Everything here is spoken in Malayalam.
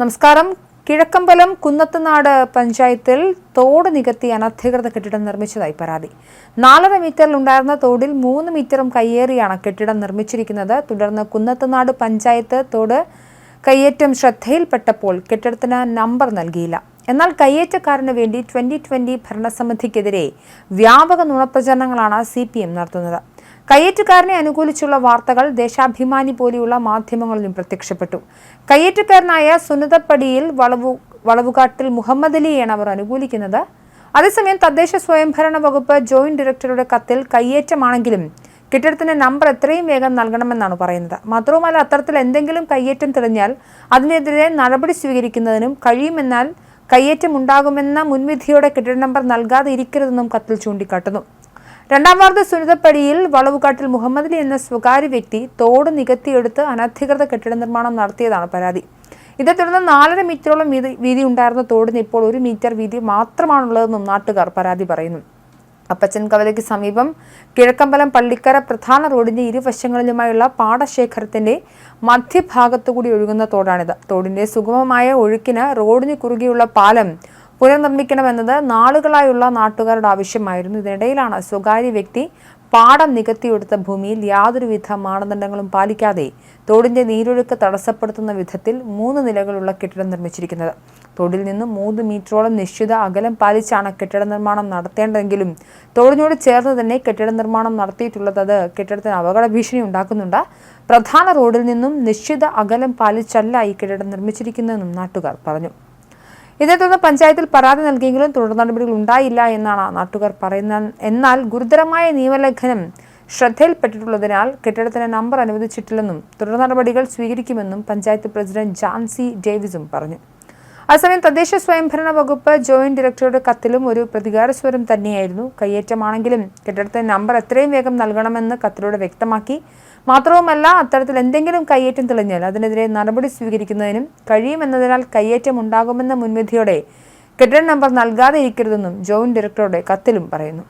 നമസ്കാരം. കിഴക്കമ്പലം കുന്നത്തുനാട് പഞ്ചായത്തിൽ തോട് നികത്തി അനധികൃത കെട്ടിടം നിർമ്മിച്ചതായി പരാതി. നാലര മീറ്ററിൽ ഉണ്ടായിരുന്ന തോടിൽ മൂന്ന് മീറ്ററും കയ്യേറിയാണ് കെട്ടിടം നിർമ്മിച്ചിരിക്കുന്നത്. തുടർന്ന് കുന്നത്തുനാട് പഞ്ചായത്ത് തോട് കയ്യേറ്റം ശ്രദ്ധയിൽപ്പെട്ടപ്പോൾ കെട്ടിടത്തിന് നമ്പർ നൽകിയില്ല. എന്നാൽ കയ്യേറ്റക്കാരന് വേണ്ടി ട്വന്റി ട്വന്റി ഭരണസമിതിക്കെതിരെ വ്യാപക നുണപ്രചരണങ്ങളാണ് സി പി എം നടത്തുന്നത്. കയ്യേറ്റക്കാരനെ അനുകൂലിച്ചുള്ള വാർത്തകൾ ദേശാഭിമാനി പോലെയുള്ള മാധ്യമങ്ങളിലും പ്രത്യക്ഷപ്പെട്ടു. കയ്യേറ്റക്കാരനായ സുനിതപ്പടിയിൽ വളവു വളവുകാട്ടിൽ മുഹമ്മദ് അലിയെയാണ് അവർ അനുകൂലിക്കുന്നത്. അതേസമയം തദ്ദേശ സ്വയംഭരണ വകുപ്പ് ജോയിന്റ് ഡയറക്ടറുടെ കത്തിൽ കയ്യേറ്റമാണെങ്കിലും കെട്ടിടത്തിന്റെ നമ്പർ എത്രയും വേഗം നൽകണമെന്നാണ് പറയുന്നത്. മാത്രവുമല്ല അത്തരത്തിൽ എന്തെങ്കിലും കയ്യേറ്റം തെളിഞ്ഞാൽ അതിനെതിരെ നടപടി സ്വീകരിക്കുന്നതിനും കഴിയുമെന്നാൽ കയ്യേറ്റം ഉണ്ടാകുമെന്ന മുൻവിധിയോടെ കെട്ടിട നമ്പർ നൽകാതെ ഇരിക്കരുതെന്നും കത്തിൽ ചൂണ്ടിക്കാട്ടുന്നു. രണ്ടാം വാർഡ് സുനിതപ്പടിയിൽ വളവുകാട്ടിൽ മുഹമ്മദ് അലി എന്ന സ്വകാര്യ വ്യക്തി തോട് നികത്തിയെടുത്ത് അനധികൃത കെട്ടിട നിർമ്മാണം നടത്തിയതാണ് പരാതി. ഇതേ തുടർന്ന് നാലര മീറ്ററോളം വീതി ഉണ്ടായിരുന്ന തോടിന് ഇപ്പോൾ ഒരു മീറ്റർ വീതി മാത്രമാണുള്ളതെന്നും നാട്ടുകാർ പരാതി പറയുന്നു. അപ്പച്ചൻ കവലയ്ക്ക് സമീപം കിഴക്കമ്പലം പള്ളിക്കര പ്രധാന റോഡിന്റെ ഇരുവശങ്ങളിലുമായുള്ള പാടശേഖരത്തിന്റെ മധ്യഭാഗത്തുകൂടി ഒഴുകുന്ന തോടാണിത്. തോടിന്റെ സുഗമമായ ഒഴുക്കിന് റോഡിന് കുറുകെയുള്ള പാലം പുനർനിർമ്മിക്കണമെന്നത് നാളുകളായുള്ള നാട്ടുകാരുടെ ആവശ്യമായിരുന്നു. ഇതിനിടയിലാണ് സ്വകാര്യ വ്യക്തി പാടം നികത്തിയെടുത്ത ഭൂമിയിൽ യാതൊരുവിധ മാനദണ്ഡങ്ങളും പാലിക്കാതെ തോടിന്റെ നീരൊഴുക്ക് തടസ്സപ്പെടുത്തുന്ന വിധത്തിൽ മൂന്ന് നിലകളുള്ള കെട്ടിടം നിർമ്മിച്ചിരിക്കുന്നത്. തോടിൽ നിന്നും മൂന്ന് മീറ്ററോളം നിശ്ചിത അകലം പാലിച്ചാണ് കെട്ടിട നിർമ്മാണം നടത്തേണ്ടതെങ്കിലും തോടിനോട് ചേർന്ന് തന്നെ കെട്ടിട നിർമ്മാണം നടത്തിയിട്ടുള്ളത് അത് കെട്ടിടത്തിന് അപകട ഭീഷണി ഉണ്ടാക്കുന്നുണ്ട്. പ്രധാന റോഡിൽ നിന്നും നിശ്ചിത അകലം പാലിച്ചല്ല ഈ കെട്ടിടം നിർമ്മിച്ചിരിക്കുന്നതെന്നും നാട്ടുകാർ പറഞ്ഞു. ഇതേ തുടർന്ന് പഞ്ചായത്തിൽ പരാതി നൽകിയെങ്കിലും തുടർ നടപടികൾ ഉണ്ടായില്ല എന്നാണ് നാട്ടുകാർ പറയുന്നത്. എന്നാൽ ഗുരുതരമായ നിയമലംഘനം ശ്രദ്ധയിൽപ്പെട്ടിട്ടുള്ളതിനാൽ കെട്ടിടത്തിന് നമ്പർ അനുവദിച്ചിട്ടില്ലെന്നും തുടർ നടപടികൾ സ്വീകരിക്കുമെന്നും പഞ്ചായത്ത് പ്രസിഡന്റ് ജാൻസി ഡേവിസും പറഞ്ഞു. അതേസമയം തദ്ദേശ സ്വയംഭരണ വകുപ്പ് ജോയിന്റ് ഡയറക്ടറുടെ കത്തിലും ഒരു പ്രതികാര സ്വരം തന്നെയായിരുന്നു കയ്യേറ്റമാണെങ്കിലും കെട്ടിടത്തിന് നമ്പർ എത്രയും വേഗം നൽകണമെന്ന് കത്തിലൂടെ വ്യക്തമാക്കി. മാത്രവുമല്ല അത്തരത്തിൽ എന്തെങ്കിലും കയ്യേറ്റം തെളിഞ്ഞാൽ അതിനെതിരെ നടപടി സ്വീകരിക്കുന്നതിനും കഴിയുമെന്നതിനാൽ കയ്യേറ്റം ഉണ്ടാകുമെന്ന മുൻവിധിയോടെ കെട്ടിട നമ്പർ നൽകാതെ ഇരിക്കരുതെന്നും ജോയിന്റ് ഡയറക്ടറുടെ കത്തിലും പറയുന്നു.